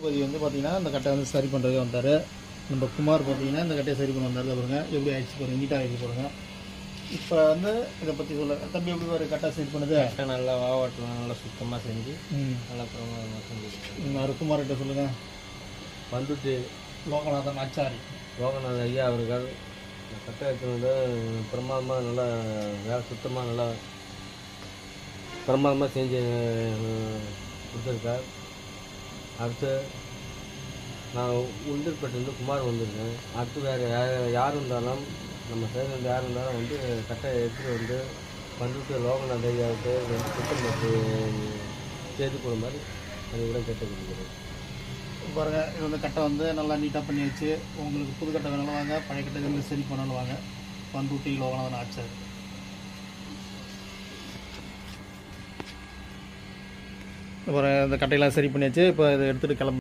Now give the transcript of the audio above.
பூபதி வந்து பார்த்தீங்கன்னா இந்த கட்டை வந்து சரி பண்ணுறதுக்கு வந்தார். நம்ம குமார் பார்த்தீங்கன்னா இந்த கட்டையை சரி பண்ண வந்தார் பாருங்க. எப்படி ஆயிடுச்சு பாருங்க. நீட்டாக ஆயிடுச்சு பாருங்க. இப்போ வந்து இதை பற்றி சொல்ல தம்பி எப்படி ஒரு கட்டை சரி பண்ணுது? கட்டை நல்லா வாவாட்டலாம் நல்லா சுத்தமாக செஞ்சு நல்லா பிரமாதமாக செஞ்சு இன்னொரு குமார்கிட்ட சொல்லுங்கள் வந்துட்டு லோகநாதன் ஆச்சாரி. லோகநாத் ஐயா அவர்கள் கட்டை வந்து பிரமாதமாக நல்லா வேலை சுத்தமாக நல்லா பிரமாதமாக செஞ்சு கொடுத்துருக்கார். அடுத்து நான் உளுந்தூர்பேட்டிலேருந்து குமார் வந்திருக்கேன். அடுத்து வேறு யார் யார் இருந்தாலும் நம்ம சைடில் யார் இருந்தாலும் வந்து கட்டை எடுத்துகிட்டு வந்து வந்துட்டு லோகநாத ஐயாவுக்கு வந்து குற்றம் செய்து செய்து மாதிரி அது கூட கேட்டு கொடுக்குறேன் பாருங்க இது வந்து கட்டை வந்து நல்லா நீட்டாக பண்ணி வச்சு உங்களுக்கு புது கட்டை வேணாலும் வாங்க பழைய கட்டை வந்து சரி பண்ணாலும் வாங்க. பண்ருட்டி லோகநாதன் ஆச்சார் அப்புறம் இந்த கட்டையெல்லாம் சரி பண்ணியாச்சு. இப்போ இதை எடுத்துகிட்டு கிளம்ப